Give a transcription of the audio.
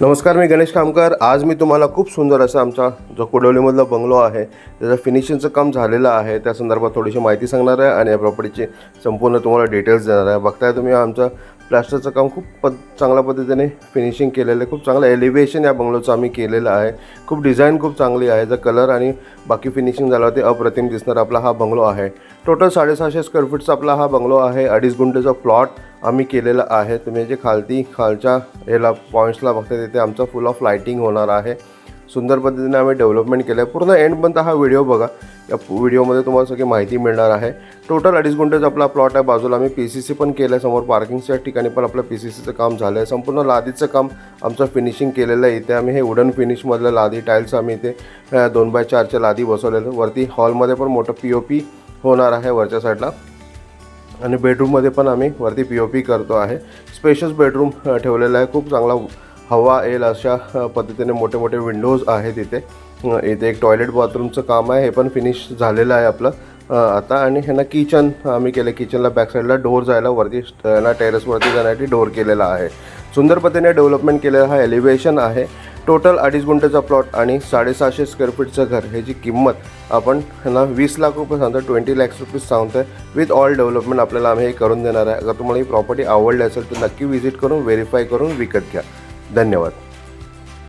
नमस्कार मी गणेश कामकर आज मी तुम्हाला खूप सुंदर असा आमचा जो कुडवलीमधला बंगलो आहे त्याचं फिनिशिंगचं काम झालेलं आहे. त्या संदर्भात थोडीशी माहिती सांगणार आहे आणि या प्रॉपर्टीची संपूर्ण तुम्हाला डिटेल्स देणार आहे. बघताय तुम्ही आमचं प्लॅस्टरचं काम खूप प चांगल्या पद्धतीने फिनिशिंग केलेलं आहे. खूप चांगलं एलिव्हेशन या बंगलोचं आम्ही केलेलं आहे. खूप डिझाईन खूप चांगली आहे. जर कलर आणि बाकी फिनिशिंग झालं ते अप्रतिम दिसणार आपला हा बंगलो आहे. टोटल साडेसहाशे स्क्वेअर फीटचा आपला हा बंगलो आहे. अडीच गुंठेचा प्लॉट आम्ही केलेलं आहे. तुम्ही जे खालती खालच्या याला पॉईंट्सला बघता तिथे आमचं फुल ऑफ लाईटिंग होणार आहे. सुंदर पद्धतीने आम्ही डेव्हलपमेंट केलं आहे पूर्ण एंडपर्यंत हा व्हिडिओ बघा. या व्हिडिओमध्ये तुम्हाला सगळी माहिती मिळणार आहे. टोटल अडीच गुंठेचा आपला प्लॉट आहे बाजूला आम्ही पी सी सी पण केलं आहे समोर पार्किंगच्या ठिकाणी पण आपलं पी सी सीचं काम झालं आहे संपूर्ण लादीचं काम आमचं फिनिशिंग केलेलं आहे. इथे आम्ही हे वुडन फिनिशमधलं लादी टाईल्स आम्ही इथे दोन बाय चारच्या लादी बसवलेलं. वरती हॉलमध्ये पण मोठं पी ओ पी होणार आहे वरच्या साईडला आणि बेडरूममध्ये पण आम्ही वरती पी ओ पी करतो आहे. स्पेशस बेडरूम ठेवलेला आहे. खूप चांगला हवा येईल अशा पद्धतीने मोठे मोठे विंडोज आहेत इथे. इथे एक टॉयलेट बाथरूमचं काम आहे. हे पण फिनिश झालेलं आहे आपलं. आता आणि ह्यांना किचन आम्ही केलं. किचनला बॅक साईडला डोर जायला वरती ह्यांना टेरेसवरती जाण्यासाठी डोर केलेला आहे. सुंदर पद्धतीने डेव्हलपमेंट केलेला हा एलिव्हेशन आहे. टोटल अडीच गुंठेचा प्लॉट आणि साडेसहाशे स्क्वेअर फीटचं घर. ह्याची किंमत आपण ह्यांना वीस लाख रुपये सांगतो ट्वेंटी लॅक्स रुपीज सांगतो आहे विथ ऑल डेव्हलपमेंट आपल्याला आम्ही हे करून देणार आहे. अगर तुम्हाला ही प्रॉपर्टी आवडली असेल तर नक्की व्हिजिट करून व्हेरीफाय करून विकत घ्या. धन्यवाद.